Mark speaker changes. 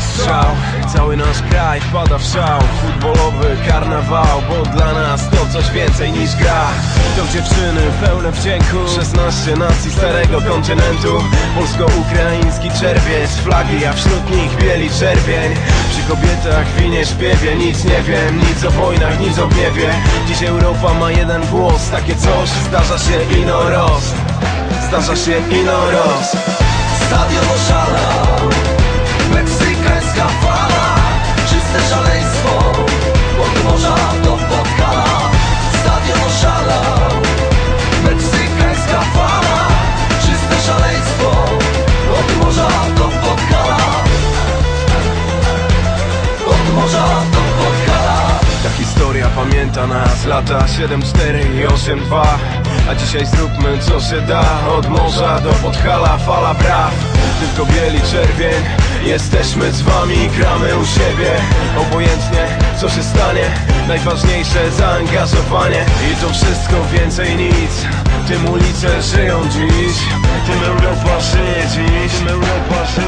Speaker 1: strzał. Cały nasz kraj wpada w szał. Futbolowy karnawał Bo dla nas to coś więcej niż gra. To dziewczyny pełne wdzięku. 16 nacji starego kontynentu. Polsko-ukraiński czerwiec Flagi, a wśród nich bieli czerwień. Przy kobietach winie śpiewie Nic nie wiem, nic o wojnach, nic o gniewie. Dziś Europa ma jeden głos Takie coś zdarza się ino roz. Zdarza się ino roz.
Speaker 2: Stadion oszalał
Speaker 1: pamięta nas. Lata 7-4 i 8-2 A dzisiaj zróbmy co się da. Od morza do Podhala fala braw. Tylko bieli czerwień. Jesteśmy z wami, gramy u siebie. Obojętnie co się stanie. Najważniejsze zaangażowanie. I to wszystko więcej nic. Tym ulice żyją dziś. Tym Europa żyje dziś. Tym Europa żyje